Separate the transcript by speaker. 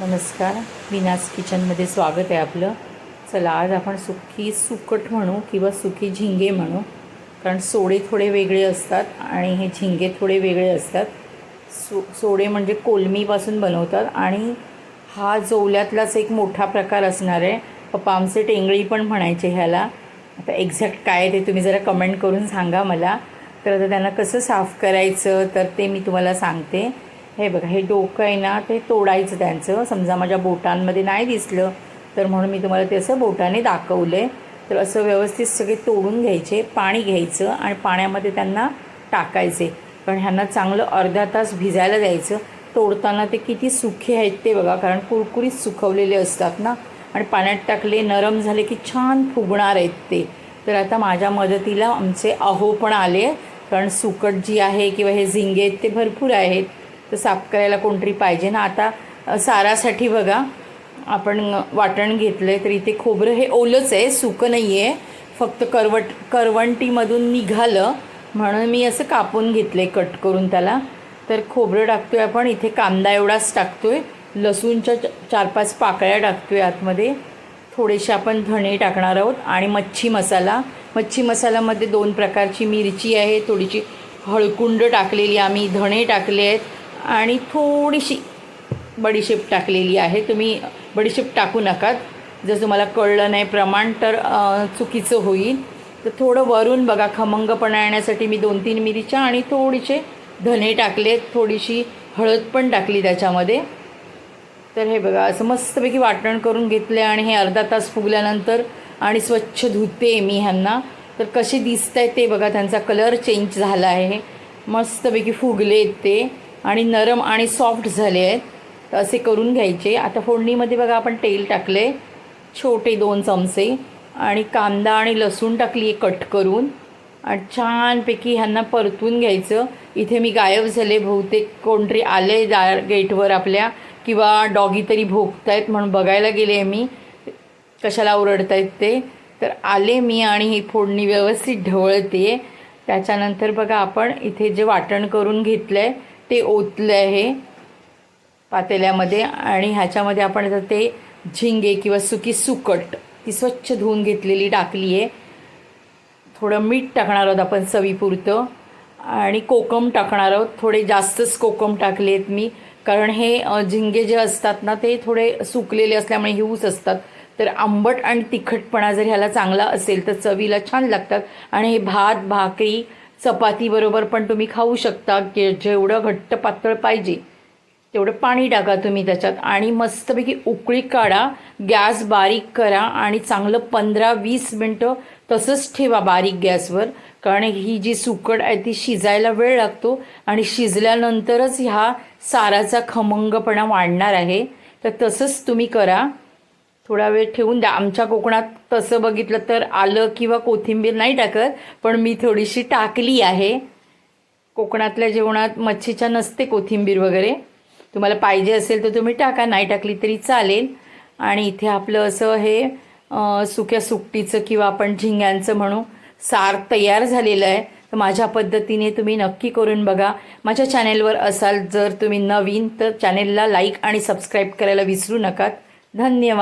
Speaker 1: नमस्कार. विनास किचनमध्ये स्वागत आहे आपलं. चला आज आपण सुकी सुकट म्हणू किंवा सुकी झिंगे म्हणू. कारण सोडे थोडे वेगळे असतात आणि हे झिंगे थोडे वेगळे असतात. सो सोडे म्हणजे कोलमीपासून बनवतात आणि हा जोल्यातलाच एक मोठा प्रकार असणार आहे. पप्पा आमचे टेंगळी पण म्हणायचे ह्याला. आता एक्झॅक्ट काय आहे ते तुम्ही जरा कमेंट करून सांगा मला. तर आता त्यांना कसं साफ करायचं तर ते मी तुम्हाला सांगते. हे बघा हे डोकं आहे ना ते तोडायचं त्यांचं. समजा माझ्या बोटांमध्ये नाही दिसलं तर म्हणून मी तुम्हाला ते असं बोटाने दाखवलं. आहे तर असं व्यवस्थित सगळे तोडून घ्यायचे पाणी घ्यायचं आणि पाण्यामध्ये त्यांना टाकायचे. कारण ह्यांना चांगलं अर्धा तास भिजायला द्यायचं. तोडताना ते किती सुखे आहेत ते बघा कारण कुरकुरीत सुकवलेले असतात ना. आणि पाण्यात टाकले नरम झाले की छान फुगणार आहेत ते. तर आता माझ्या मदतीला आमचे अहो पण आले कारण सुकट जी आहे किंवा हे झिंगे आहेत ते भरपूर आहेत. तर साफ करायला कोणतरी पाहिजे. ना आता सारासाठी बघा आपण वाटण घेतलं आहे तर इथे खोबरं हे ओलंच आहे सुकं नाही आहे फक्त करवट करवंटीमधून निघालं. म्हणून मी असं कापून घेतलं आहे कट करून त्याला. तर खोबरं टाकतो आहे आपण इथे कांदा एवढाच टाकतो आहे लसूणच्या च- चार पाच पाकळ्या टाकतो आहे आतमध्ये. थोडेसे आपण धणे टाकणार आहोत आणि मच्छी मसाला. मच्छी मसाल्यामध्ये दोन प्रकारची मिरची आहे थोडीशी हळकुंड टाकलेली आम्ही धणे टाकले आहेत. आणि थोडीशी बडीशेप टाकलेली आहे. तुम्ही बडीशेप टाकू नका जर तुम्हाला कळलं नाही प्रमाण तर चुकीचं होईल. तर थोडं वरून बघा खमंगपणा येण्यासाठी मी दोन तीन मिरीच्या आणि थोडीसे धने टाकलेत थोडीशी हळद पण टाकली त्याच्यामध्ये. तर हे बघा असं मस्तपैकी वाटण करून घेतले आणि हे अर्धा तास फुगल्यानंतर आणि स्वच्छ धुते मी ह्यांना. तर कसे दिसत आहे ते बघा त्यांचा कलर चेंज झाला आहे. मस्तपैकी फुगले आहेत ते. आणि नरम आणि सॉफ्ट झाले आहेत. तर असे करून घ्यायचे. आता फोडणीमध्ये बघा आपण तेल टाकले. छोटे दोन चमचे. आणि कांदा आणि लसूण टाकली आहे कट करून. आणि छानपैकी ह्यांना परतून घ्यायचं. इथे मी गायब झाले. बहुतेक कोणतरी आले दार गेटवर आपल्या किंवा डॉगी तरी भोगतायत म्हणून बघायला गेले मी. कशाला ओरडतायत ते? तर आले मी आणि ही फोडणी व्यवस्थित ढवळते. त्याच्यानंतर बघा आपण इथे जे वाटण करून घेतलं आहे ते ओतलं आहे पातेल्यामध्ये आणि ह्याच्यामध्ये आपण आता ते झिंगे किंवा सुकी सुकट ती स्वच्छ धुवून घेतलेली टाकली आहे. थोडं मीठ टाकणार आहोत आपण चवीपुरतं आणि कोकम टाकणार आहोत. थोडे जास्तच कोकम टाकले आहेत मी कारण हे झिंगे जे असतात ना ते थोडे सुकलेले असल्यामुळे हिऊस असतात. तर आंबट आणि तिखटपणा जर ह्याला चांगला असेल तर चवीला छान लागतात. आणि हे भात भाकरी चपातीबरोबर पण तुम्ही खाऊ शकता. की जेवढं घट्ट पातळ पाहिजे तेवढं पाणी टाका तुम्ही त्याच्यात. आणि मस्तपैकी उकळी काढा गॅस बारीक करा आणि चांगलं पंधरा वीस मिनटं तसंच ठेवा बारीक गॅसवर. कारण ही जी सुकड आहे ती शिजायला वेळ लागतो आणि शिजल्यानंतरच ह्या साराचा खमंगपणा वाढणार आहे. तर तसंच तुम्ही करा. थोडा वेळ ठेवून द्या. आमच्या कोकणात तसं बघितलं तर आलं किंवा कोथिंबीर नाही टाकत पण मी थोडीशी टाकली आहे. कोकणातल्या जेवणात मच्छीच्या नसते कोथिंबीर वगैरे. तुम्हाला पाहिजे असेल तर तुम्ही टाका नाही टाकली तरी चालेल. आणि इथे आपलं असं हे सुक्या सुकटीचं किंवा आपण झिंग्यांचं म्हणू सार तयार झालेलं आहे. तर माझ्या पद्धतीने तुम्ही नक्की करून बघा. माझ्या चॅनेलवर असाल जर तुम्ही नवीन तर चॅनेलला लाईक आणि सबस्क्राईब करायला विसरू नका. धन्यवाद.